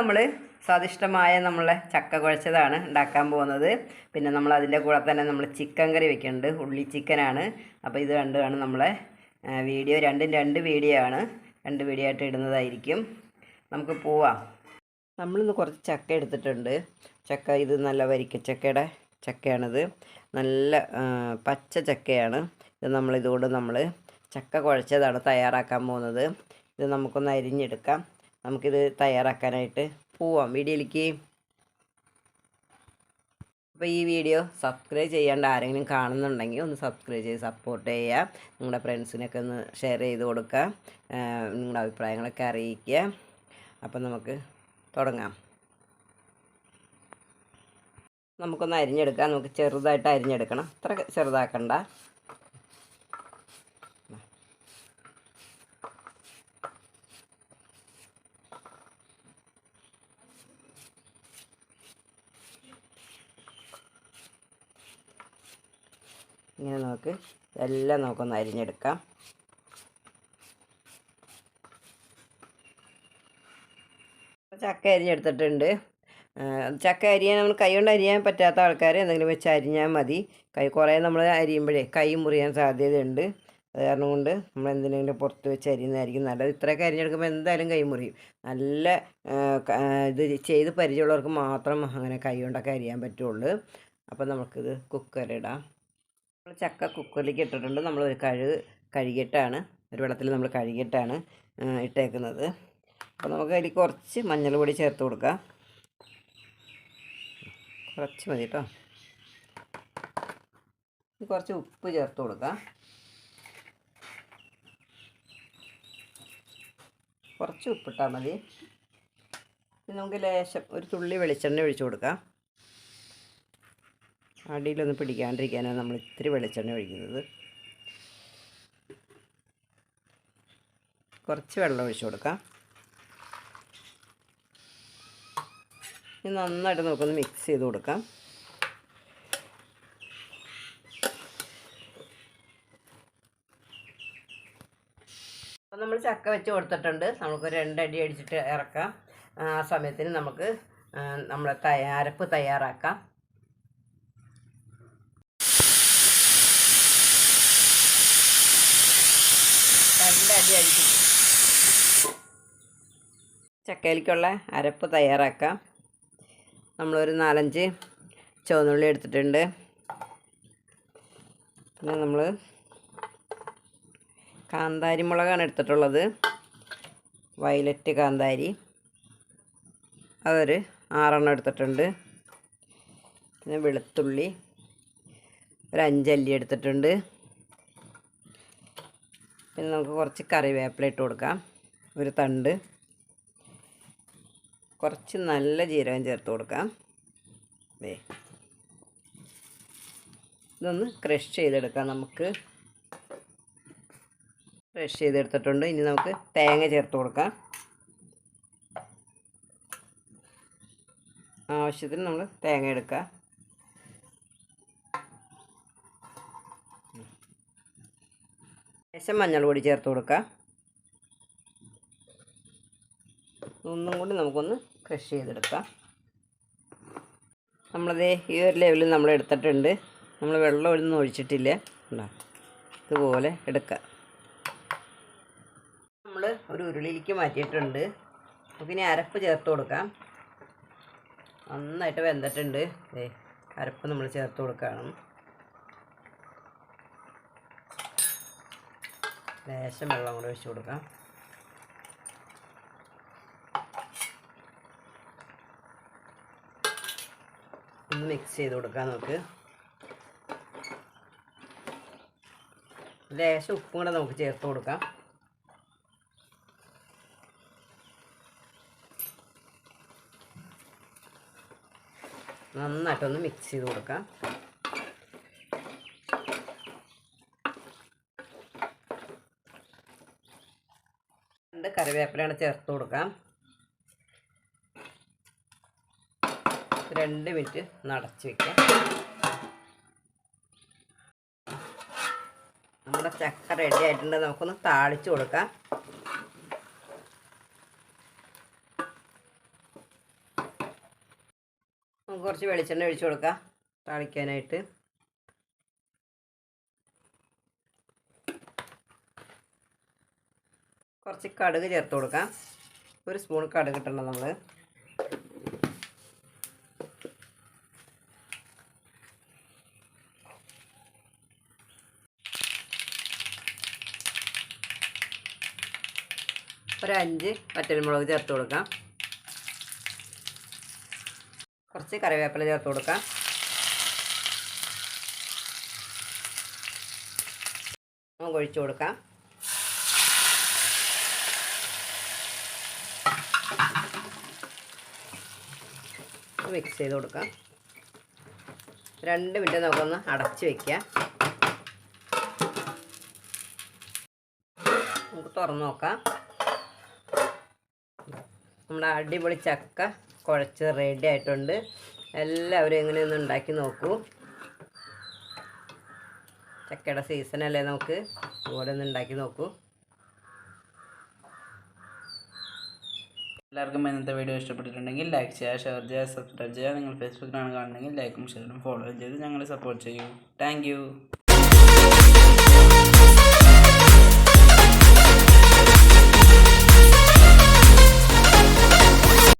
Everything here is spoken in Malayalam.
നമ്മൾ സ്വാദിഷ്ടമായ നമ്മളെ ചക്ക കുഴച്ചതാണ് ഉണ്ടാക്കാൻ പോകുന്നത്. പിന്നെ നമ്മൾ അതിന്റെ കൂടെ തന്നെ നമ്മൾ ചിക്കൻ കറി വെക്കുന്നുണ്ട്. ഉള്ളി ചിക്കനാണ്. അപ്പോൾ ഇത് രണ്ടുമാണ് നമ്മളെ വീഡിയോ. രണ്ടും രണ്ട് വീഡിയോ ആണ്. രണ്ട് വീഡിയോ ആയിട്ട് ഇടുന്നതായിരിക്കും. നമുക്ക് പോവാം. നമ്മളിന്ന് കുറച്ച് ചക്ക എടുത്തിട്ടുണ്ട്. ചക്ക ഇത് നല്ല വരിക്കച്ചക്കയുടെ ചക്കയാണിത്. നല്ല പച്ച ചക്കയാണ്. ഇത് നമ്മളിതുകൊണ്ട് നമ്മൾ ചക്ക കുഴച്ചതാണ് തയ്യാറാക്കാൻ പോകുന്നത്. ഇത് നമുക്കൊന്ന് അരിഞ്ഞെടുക്കാം. നമുക്കിത് തയ്യാറാക്കാനായിട്ട് പോവാം വീഡിയോയിലേക്ക്. അപ്പോൾ ഈ വീഡിയോ സബ്സ്ക്രൈബ് ചെയ്യാണ്ട് ആരെങ്കിലും കാണുന്നുണ്ടെങ്കിൽ ഒന്ന് സബ്സ്ക്രൈബ് ചെയ്ത് സപ്പോർട്ട് ചെയ്യുക. നിങ്ങളുടെ ഫ്രണ്ട്സിനൊക്കെ ഒന്ന് ഷെയർ ചെയ്ത് കൊടുക്കുക. നിങ്ങളുടെ അഭിപ്രായങ്ങളൊക്കെ അറിയിക്കുക. അപ്പം നമുക്ക് തുടങ്ങാം. നമുക്കൊന്ന് അരിഞ്ഞെടുക്കാം. നമുക്ക് ചെറുതായിട്ട് അരിഞ്ഞെടുക്കണം. അത്ര ചെറുതാക്കണ്ട. ഇങ്ങനെ നമുക്ക് എല്ലാം നമുക്കൊന്ന് അരിഞ്ഞെടുക്കാം. ചക്ക അരിഞ്ഞെടുത്തിട്ടുണ്ട്. ചക്ക അരിയാൻ നമ്മൾ കൈ കൊണ്ട് അരിയാൻ പറ്റാത്ത ആൾക്കാർ എന്തെങ്കിലും വെച്ച് അരിഞ്ഞാൽ മതി. കൈ കുറേ നമ്മൾ അരിയുമ്പോഴേ കൈ മുറിയാൻ സാധ്യതയുണ്ട്. അത് കാരണം കൊണ്ട് നമ്മൾ എന്തിനെങ്കിലും പുറത്ത് വെച്ച് അരിയുന്നതായിരിക്കും നല്ലത്. ഇത്രയൊക്കെ അരിഞ്ഞെടുക്കുമ്പോൾ എന്തായാലും കൈ മുറിയും. നല്ല ഇത് ചെയ്ത് പരിചയമുള്ളവർക്ക് മാത്രം അങ്ങനെ കൈ കൊണ്ടൊക്കെ അരിയാൻ പറ്റുള്ളൂ. അപ്പോൾ നമുക്കിത് കുക്കറിടാം നമ്മൾ ചക്ക കുക്കറിലേക്ക് ഇട്ടിട്ടുണ്ട്. നമ്മൾ ഒരു കഴുക് കഴുകിയിട്ടാണ് ഒരു വെള്ളത്തിൽ നമ്മൾ കഴുകിയിട്ടാണ് ഇട്ടേക്കുന്നത്. അപ്പോൾ നമുക്ക് അതിൽ കുറച്ച് മഞ്ഞൾ പൊടി ചേർത്ത് കൊടുക്കാം. കുറച്ച് മതി കേട്ടോ കുറച്ച് ഉപ്പ് ചേർത്ത് കൊടുക്കാം. കുറച്ച് ഉപ്പിട്ടാൽ മതി. നമുക്ക് ലേശം ഒരു തുള്ളി വെളിച്ചെണ്ണ ഒഴിച്ചു കൊടുക്കാം. അടിയിലൊന്നും പിടിക്കാണ്ടിരിക്കാനാണ് നമ്മൾ ഇത്തിരി വെളിച്ചെണ്ണ ഒഴിക്കുന്നത്. കുറച്ച് വെള്ളം ഒഴിച്ചു കൊടുക്കാം. ഇനി നന്നായിട്ട് നമുക്കൊന്ന് മിക്സ് ചെയ്ത് കൊടുക്കാം. അപ്പം നമ്മൾ ചക്ക വെച്ച് കൊടുത്തിട്ടുണ്ട്. നമുക്ക് രണ്ടടി അടിച്ചിട്ട് ഇറക്കാം. ആ സമയത്തിന് നമുക്ക് നമ്മളെ തയ്യാ അരപ്പ് തയ്യാറാക്കാം. അടിച്ചിട്ട് ചക്കയിലേക്കുള്ള അരപ്പ് തയ്യാറാക്കാം. നമ്മളൊരു നാലഞ്ച് ചുവന്നുള്ളി എടുത്തിട്ടുണ്ട്. പിന്നെ നമ്മൾ കാന്താരി മുളകാണ് എടുത്തിട്ടുള്ളത്. വയലറ്റ് കാന്താരി. അതൊരു ആറെണ്ണം എടുത്തിട്ടുണ്ട്. പിന്നെ വെളുത്തുള്ളി. ഒരു അഞ്ചല്ലി എടുത്തിട്ടുണ്ട്. പിന്നെ നമുക്ക് കുറച്ച് കറിവേപ്പില ഇട്ട് കൊടുക്കാം. ഒരു തണ്ട്. കുറച്ച് നല്ല ജീരകം ചേർത്ത് കൊടുക്കാം. ദേ. ഇതൊന്ന് ക്രഷ് ചെയ്തെടുക്കാം നമുക്ക്. ക്രഷ് ചെയ്തെടുത്തിട്ടുണ്ട്. ഇനി നമുക്ക് തേങ്ങ ചേർത്ത് കൊടുക്കാം. ആവശ്യത്തിന് നമ്മൾ തേങ്ങ എടുക്കാം. ശേഷം മഞ്ഞൾ പൊടി ചേർത്ത് കൊടുക്കാം ഒന്നും കൂടി നമുക്കൊന്ന് ക്രഷ് ചെയ്തെടുക്കാം. നമ്മളത് ഈ ഒരു ലെവലിൽ നമ്മൾ എടുത്തിട്ടുണ്ട്. നമ്മൾ വെള്ളം ഒന്നും ഒഴിച്ചിട്ടില്ല. ഉണ്ടോ ഇതുപോലെ എടുക്കാം നമ്മൾ ഒരു ഉരുളിയിലേക്ക് മാറ്റിയിട്ടുണ്ട്. നമുക്കിനി അരപ്പ് ചേർത്ത് കൊടുക്കാം. നന്നായിട്ട് വെന്തിട്ടുണ്ട്. അരപ്പ് നമ്മൾ ചേർത്ത് കൊടുക്കണം ലേശം വെള്ളം കൂടെ ഒഴിച്ചു കൊടുക്കാം. ഒന്ന് മിക്സ് ചെയ്ത് കൊടുക്കാം നമുക്ക്. ലേശം ഉപ്പും കൂടെ നമുക്ക് ചേർത്ത് കൊടുക്കാം. നന്നായിട്ടൊന്ന് മിക്സ് ചെയ്ത് കൊടുക്കാം. രണ്ട് കറിവേപ്പിലാണ് ചേർത്ത് കൊടുക്കാം. രണ്ട് മിനിറ്റ് നടച്ച് വയ്ക്കാം നമ്മുടെ ചക്ക റെഡി ആയിട്ടുണ്ട്. നമുക്കൊന്ന് താളിച്ച് കൊടുക്കാം. കുറച്ച് വെളിച്ചെണ്ണ ഒഴിച്ചു കൊടുക്കാം. താളിക്കാനായിട്ട്. കുറച്ച് കടുക് ചേർത്ത് കൊടുക്കാം. ഒരു സ്പൂൺ കടുക് ഇട്ടണം നമ്മൾ ഒരു അഞ്ച് പച്ചരിമുളക് ചേർത്ത് കൊടുക്കാം. കുറച്ച് കറിവേപ്പില ചേർത്ത് കൊടുക്കാം. നമുക്ക് ഒഴിച്ചു കൊടുക്കാം. മിക്സ് ചെയ്ത് കൊടുക്കാം. രണ്ട് മിനിറ്റ് നമുക്കൊന്ന് അടച്ച് വയ്ക്കാം നമുക്ക് തുറന്ന് നോക്കാം. നമ്മുടെ അടിപൊളി ചക്ക കുഴച്ച് റെഡി ആയിട്ടുണ്ട്. എല്ലാവരും എങ്ങനെയൊന്ന് ഉണ്ടാക്കി നോക്കൂ. ചക്കയുടെ സീസണല്ലേ നമുക്ക്? അതുപോലെ ഒന്ന് ഉണ്ടാക്കി നോക്കൂ. എല്ലാവർക്കും ഇന്നത്തെ വീഡിയോ ഇഷ്ടപ്പെട്ടിട്ടുണ്ടെങ്കിൽ ലൈക്ക് ചെയ്യുക ഷെയർ ചെയ്യുക സബ്സ്ക്രൈബ് ചെയ്യുക. നിങ്ങൾ ഫേസ്ബുക്കിലാണ് കാണുന്നതെങ്കിൽ ലൈക്കും ഷെയറും ഫോളോ ചെയ്ത് ഞങ്ങളെ സപ്പോർട്ട് ചെയ്യൂ. താങ്ക്